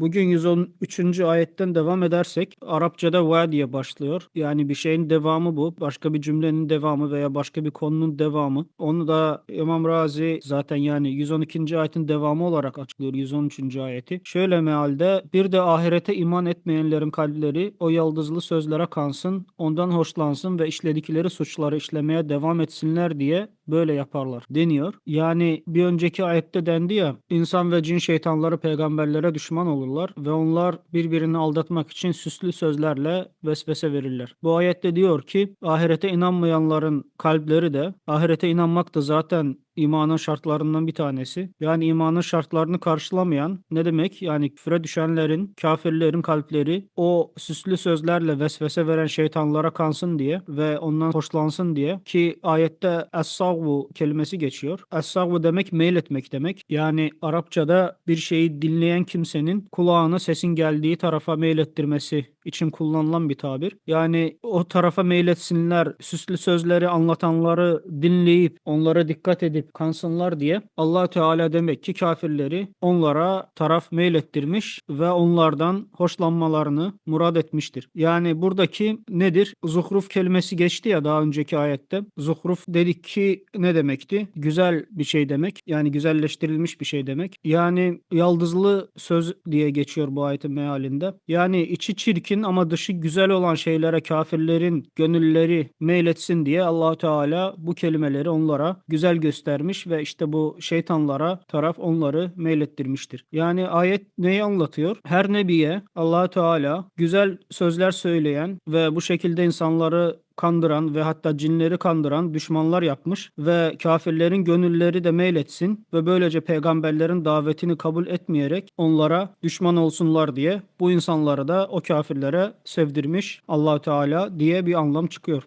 bugün 113. ayetten devam edersek Arapçada va diye başlıyor. Yani bir şeyin devamı bu. Başka bir cümlenin devamı veya başka bir konunun devamı. Onu da İmam Razi zaten yani 112. ayetin devamı olarak açıklıyor 113. ayeti. Şöyle mealde bir de ahirete iman etmeyenlerin kalpleri o yaldızlı sözlere kansın, ondan hoşlansın ve işledikleri suçları işlemeye devam etsinler diye böyle yaparlar deniyor. Yani bir önceki ayette dendi ya insan ve cin şeytanları peygamberlere düşman olurlar ve onlar birbirini aldatmak için süslü sözlerle vesvese verirler. Bu ayette diyor ki ahirete inanmayanların kalpleri de ahirete inanmak da zaten imanın şartlarından bir tanesi. Yani imanın şartlarını karşılamayan ne demek? Yani küfre düşenlerin, kafirlerin kalpleri o süslü sözlerle vesvese veren şeytanlara kansın diye ve ondan hoşlansın diye ki ayette es-savvu kelimesi geçiyor. Es-savvu demek meyletmek demek. Yani Arapçada bir şeyi dinleyen kimsenin kulağına sesin geldiği tarafa meylettirmesi için kullanılan bir tabir. Yani o tarafa meyletsinler, süslü sözleri anlatanları dinleyip onlara dikkat edip kansınlar diye allah Teala demek ki kafirleri onlara taraf meylettirmiş ve onlardan hoşlanmalarını murad etmiştir. Yani buradaki nedir? Zuhruf kelimesi geçti ya daha önceki ayette. Zuhruf dedik ki ne demekti? Güzel bir şey demek. Yani güzelleştirilmiş bir şey demek. Yani yaldızlı söz diye geçiyor bu ayetin mealinde. Yani içi çirkin ama dışı güzel olan şeylere kafirlerin gönülleri meyletsin diye allah Teala bu kelimeleri onlara güzel göstermiş ve işte bu şeytanlara taraf onları meylettirmiştir. Yani ayet neyi anlatıyor? Her nebiye allah Teala güzel sözler söyleyen ve bu şekilde insanları kandıran ve hatta cinleri kandıran düşmanlar yapmış ve kafirlerin gönülleri de meyletsin ve böylece peygamberlerin davetini kabul etmeyerek onlara düşman olsunlar diye bu insanları da o kafirlere sevdirmiş allah Teala diye bir anlam çıkıyor.